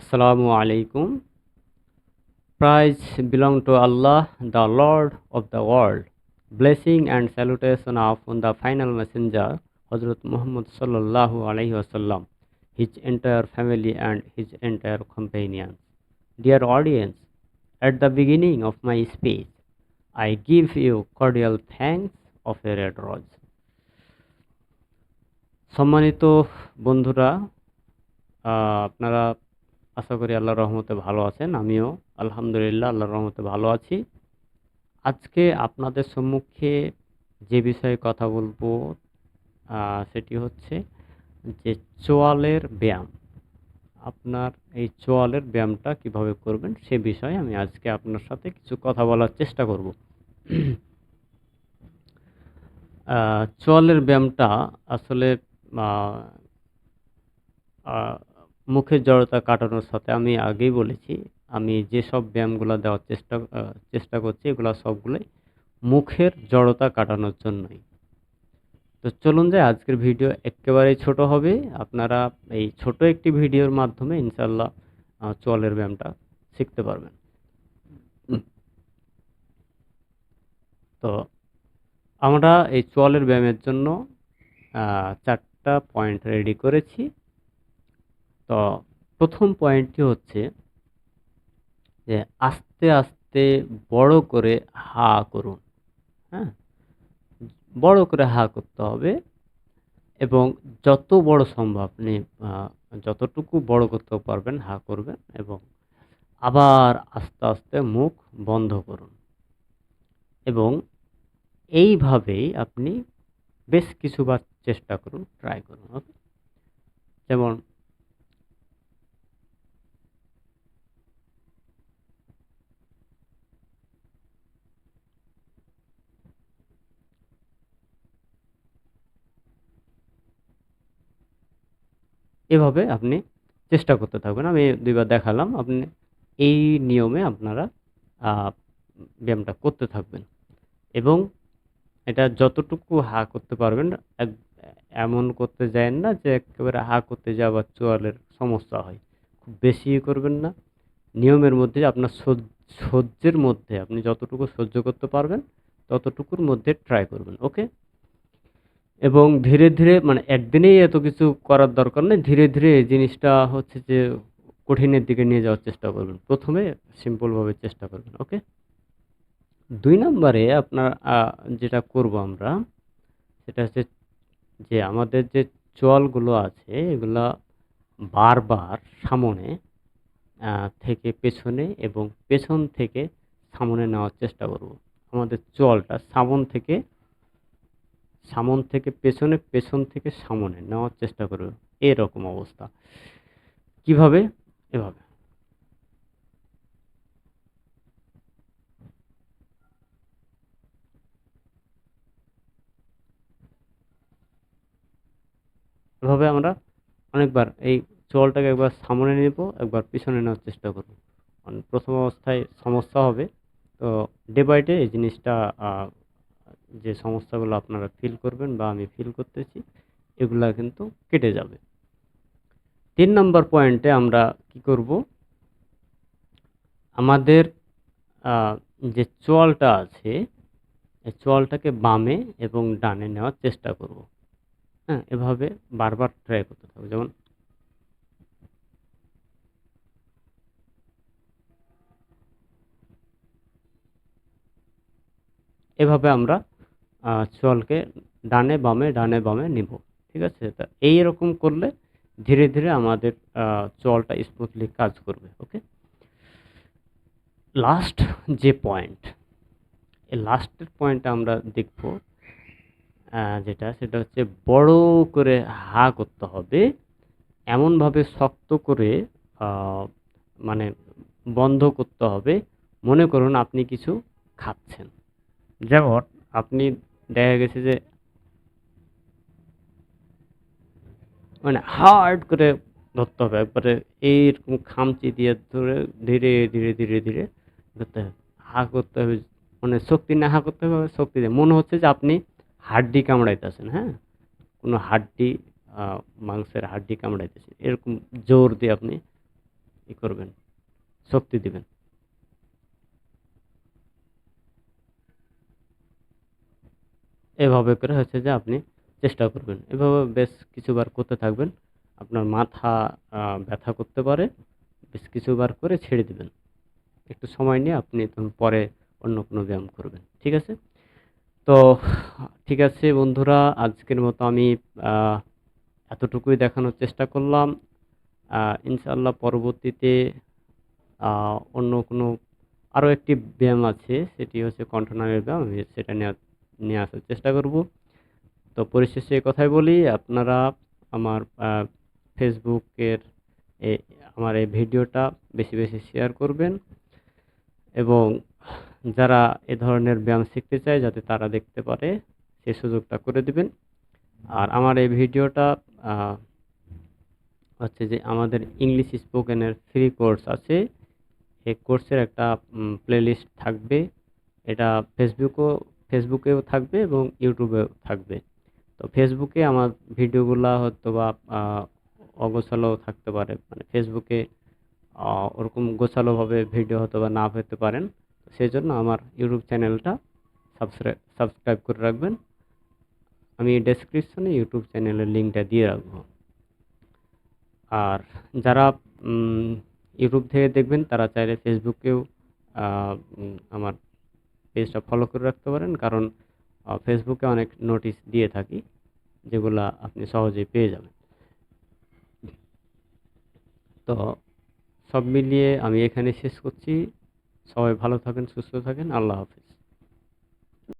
Assalamu alaikum. Praise belong to Allah, the Lord of the world. Blessing and salutation upon the final messenger, Hazrat Muhammad sallallahu alaihi wasallam, his entire family and his entire companions. Dear audience, at the beginning of my speech, I give you cordial thanks of a red rose. সম্মানিত বন্ধুরা আহ, আপনারা আশা করি আল্লাহর রহমতে ভালো আছেন। আমিও আলহামদুলিল্লাহ আল্লাহর রহমতে ভালো আছি। আজকে আপনাদের সম্মুখে যে বিষয়ে কথা বলব সেটি হচ্ছে যে চোয়ালের ব্যায়াম। আপনার এই চোয়ালের ব্যায়ামটা কীভাবে করবেন সে বিষয়ে আমি আজকে আপনার সাথে কিছু কথা বলার চেষ্টা করব। চোয়ালের ব্যায়ামটা আসলে মুখের জড়তা কাটানোর সাথে আমি আগেই বলেছি আমি যেসব ব্যায়ামগুলো দেওয়ার চেষ্টা চেষ্টা করছি এগুলো সবগুলোই মুখের জড়তা কাটানোর জন্যই। তো চলুন যে আজকের ভিডিও একেবারেই ছোট হবে। আপনারা এই ছোট একটি ভিডিওর মাধ্যমে ইনশাল্লাহ আহ, চোয়ালের ব্যায়ামটা শিখতে পারবেন। তো আমরা এই চোয়ালের ব্যায়ামের জন্য চারটা পয়েন্ট রেডি করেছি। তো প্রথম পয়েন্টটি হচ্ছে যে আস্তে আস্তে বড় করে হা করুন হ্যাঁ? বড় করে হা করতে হবে এবং যত বড় সম্ভব আপনি যতটুকু বড় করতে পারবেন হা করবেন এবং আবার আস্তে আস্তে মুখ বন্ধ করুন এবং এইভাবেই আপনি বেশ কিছুবার চেষ্টা করুন ট্রাই করুন যেমন এভাবে আপনি চেষ্টা করতে থাকবেন। আমি দুইবার দেখালাম, আপনি এই নিয়মে আপনারা ব্যায়ামটা করতে থাকবেন। এবং এটা যতটুকু হা করতে পারবেন এমন করতে যায়েন না যে একেবারে হা করতে যাওয়ার চোয়ালের সমস্যা হয়। খুব বেশি করবেন না। নিয়মের মধ্যে আপনার সহ্য- সহ্যের মধ্যে আপনি যতটুকু সহ্য করতে পারবেন, ততটুকুর মধ্যে ট্রাই করবেন ওকে এবং ধীরে ধীরে মানে একদিনেই এত কিছু করার দরকার নেই, ধীরে ধীরে এই জিনিসটা হচ্ছে যে কঠিনের দিকে নিয়ে যাওয়ার চেষ্টা করবেন। প্রথমে সিম্পলভাবে চেষ্টা করবেন, ওকে? দুই নম্বরে আপনার যেটা করব আমরা, সেটা হচ্ছে যে আমাদের যে চলগুলো আছে, এগুলা বারবার সামনে থেকে পেছনে এবং পেছন থেকে সামনে নেওয়ার চেষ্টা করব। আমাদের চলটা সামন থেকে সামন থেকে পেছনে, পেছন থেকে সামনে নেওয়ার চেষ্টা করবে। এরকম অবস্থা। কীভাবে? এভাবে। এভাবে আমরা অনেকবার এই চোয়ালটাকে একবার সামনে নেব, একবার পিছনে নেওয়ার চেষ্টা করব। প্রথম অবস্থায় সমস্যা হবে। তো ডে বাই ডে এই জিনিসটা যে সমস্যাগুলো আপনারা ফিল করবেন বা আমি ফিল করতেছি, এগুলা কিন্তু কেটে যাবে। তিন নম্বর পয়েন্টে আমরা কি করব? আমাদের যে চোয়ালটা আছে এই চোয়ালটাকে বামে এবং ডানে নেওয়ার চেষ্টা করব। হ্যাঁ এভাবে বারবার ট্রাই করতে থাকব। যেমন এভাবে আমরা আহ, চোয়ালকে ডানে বামে ডানে বামে নিব ঠিক আছে? তা এই রকম করলে ধীরে ধীরে আমাদের আহ, চোয়ালটা স্মুথলি কাজ করবে ওকে? লাস্ট যে পয়েন্ট এই লাস্টের পয়েন্ট আমরা দেখব যেটা সেটা হচ্ছে বড় করে হা করতে হবে এমনভাবে শক্ত করে মানে বন্ধ করতে হবে। মনে করুন আপনি কিছু খাচ্ছেন। যেমন আপনি দেখা গেছে যে মানে হার্ড করে ধরতে হবে। একবারে এইরকম খামচি দিয়ে ধরে ধীরে ধীরে ধীরে ধীরে ধরতে হবে। হা করতে হবে মানে শক্তি না হা করতে হবে, শক্তি দিয়ে। মনে হচ্ছে যে আপনি হাড্ডি কামড়াইতেছেন হ্যাঁ? কোনো হাড্ডি মাংসের হাড্ডি কামড়াইতেছেন। এরকম জোর দিয়ে আপনি ই করবেন, শক্তি দিবেন। এভাবে করে হচ্ছে যে আপনি চেষ্টা করবেন। এভাবে বেশ কিছুবার করতে থাকবেন। আপনার মাথা ব্যথা করতে পারে। বেশ কিছুবার করে ছেড়ে দিবেন। একটু সময় নিয়ে আপনি পরে অন্য কোনো ব্যায়াম করবেন। ঠিক আছে? তো, ঠিক আছে বন্ধুরা, আজকের মতো আমি এতটুকুই দেখানোর চেষ্টা করলাম। ইনশাল্লাহ পরবর্তীতে অন্য কোনো আরও একটি ব্যায়াম আছে, সেটি হচ্ছে কণ্ঠনালীর ব্যায়াম। সেটা নিয়ে নিয়ে আসার চেষ্টা করব। তো পরিশেষে কথাই বলি, আপনারা আমার ফেসবুকের আমার এই ভিডিওটা বেশি বেশি শেয়ার করবেন এবং যারা এ ধরনের ব্যায়াম শিখতে চায় যাতে তারা দেখতে পারে সেই সুযোগটা করে দিবেন। আর আমার এই ভিডিওটা হচ্ছে যে আমাদের ইংলিশ স্পোকেনের ফ্রি কোর্স আছে। এই কোর্সের একটা প্লেলিস্ট থাকবে। এটা ফেসবুকও ফেসবুকেও থাকবে এবং ইউটিউবেও থাকবে। তো ফেসবুকে আমার ভিডিওগুলো হয়তো বা অগোছালো থাকতে পারে। মানে ফেসবুকে ওরকম গোছালোভাবে ভিডিও হয়তো বা না পেতে পারেন। সেই জন্য আমার ইউটিউব চ্যানেলটা সাবস্ক্রাইব সাবস্ক্রাইব করে রাখবেন। আমি ডেসক্রিপশনে ইউটিউব চ্যানেলের লিঙ্কটা দিয়ে রাখব। আর যারা ইউটিউব থেকে দেখবেন, তারা চাইলে ফেসবুকেও আমার পেজটা ফলো করে রাখতে পারেন, কারণ ফেসবুকে অনেক নোটিশ দিয়ে থাকি, যেগুলা আপনি সহজেই পেয়ে যাবেন। তো, সব মিলিয়ে আমি এখানে শেষ করছি। সবাই ভালো থাকেন, সুস্থ থাকেন। আল্লাহ হাফিজ।